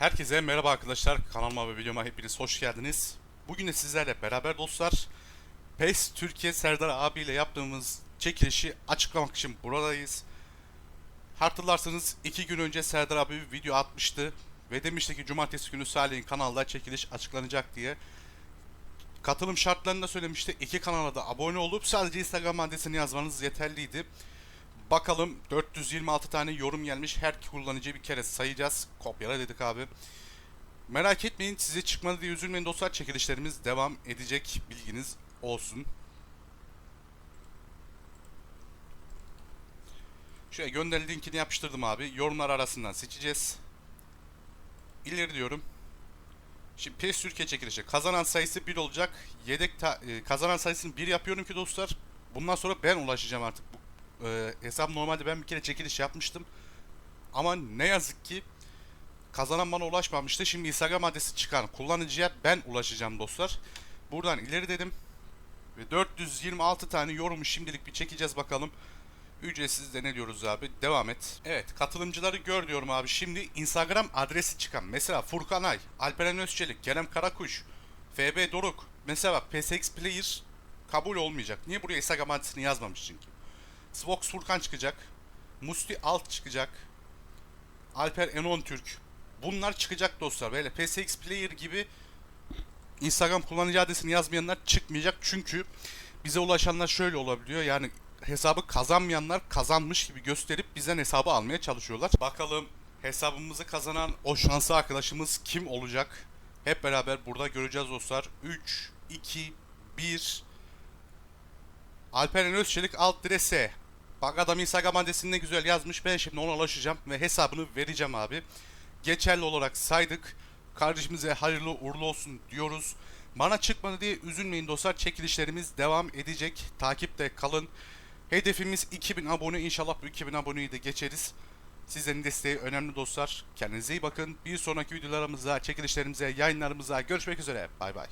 Herkese merhaba arkadaşlar. Kanalıma ve videoma hepiniz hoş geldiniz. Bugün de sizlerle beraber dostlar PES Türkiye Serdar abiyle yaptığımız çekilişi açıklamak için buradayız. Hatırlarsanız iki gün önce Serdar abi bir video atmıştı ve demişti ki cumartesi günü Salih'in kanalda çekiliş açıklanacak diye. Katılım şartlarını da söylemişti. İki kanala da abone olup sadece Instagram adresini yazmanız yeterliydi. Bakalım 426 tane yorum gelmiş. Her kullanıcı bir kere sayacağız. Kopyala dedik abi. Merak etmeyin size çıkmadı diye üzülmeyin dostlar. Çekilişlerimiz devam edecek. Bilginiz olsun. Şöyle gönder linkini yapıştırdım abi. Yorumlar arasından seçeceğiz. İleri diyorum. Şimdi PES Türkiye çekilişi. Kazanan sayısı 1 olacak. Yedek e, kazanan sayısını 1 yapıyorum ki dostlar. Bundan sonra ben ulaşacağım artık e, hesap normalde ben bir kere çekiliş yapmıştım. Ama ne yazık ki kazanan bana ulaşmamıştı. Şimdi Instagram adresi çıkan kullanıcıya ben ulaşacağım dostlar. Buradan ileri dedim. Ve 426 tane yorumu şimdilik bir çekeceğiz bakalım. Ücretsiz deneliyoruz abi. Devam et. Evet katılımcıları gör diyorum abi. Şimdi Instagram adresi çıkan. Mesela Furkan Ay, Alperen Özçelik, Kerem Karakuş, FB Doruk. Mesela PSX Player kabul olmayacak. Niye buraya Instagram adresini yazmamış çünkü. Svox Furkan çıkacak. Musti Alt çıkacak. Alper Enon Türk. Bunlar çıkacak dostlar. Böyle PSX Player gibi Instagram kullanıcı adresini yazmayanlar çıkmayacak. Çünkü bize ulaşanlar şöyle olabiliyor. Yani hesabı kazanmayanlar kazanmış gibi gösterip bizden hesabı almaya çalışıyorlar. Bakalım hesabımızı kazanan o şanslı arkadaşımız kim olacak? Hep beraber burada göreceğiz dostlar. 3, 2, 1... Alperen Özçelik alt dire S. Bak adam Instagram adresini ne güzel yazmış. Ben şimdi ona ulaşacağım ve hesabını vereceğim abi. Geçerli olarak saydık. Kardeşimize hayırlı uğurlu olsun diyoruz. Bana çıkmadı diye üzülmeyin dostlar. Çekilişlerimiz devam edecek. Takipte kalın. Hedefimiz 2000 abone. İnşallah bu 2000 aboneyi de geçeriz. Sizlerin desteği önemli dostlar. Kendinize iyi bakın. Bir sonraki videolarımızda, çekilişlerimize, yayınlarımıza görüşmek üzere. Bay bay.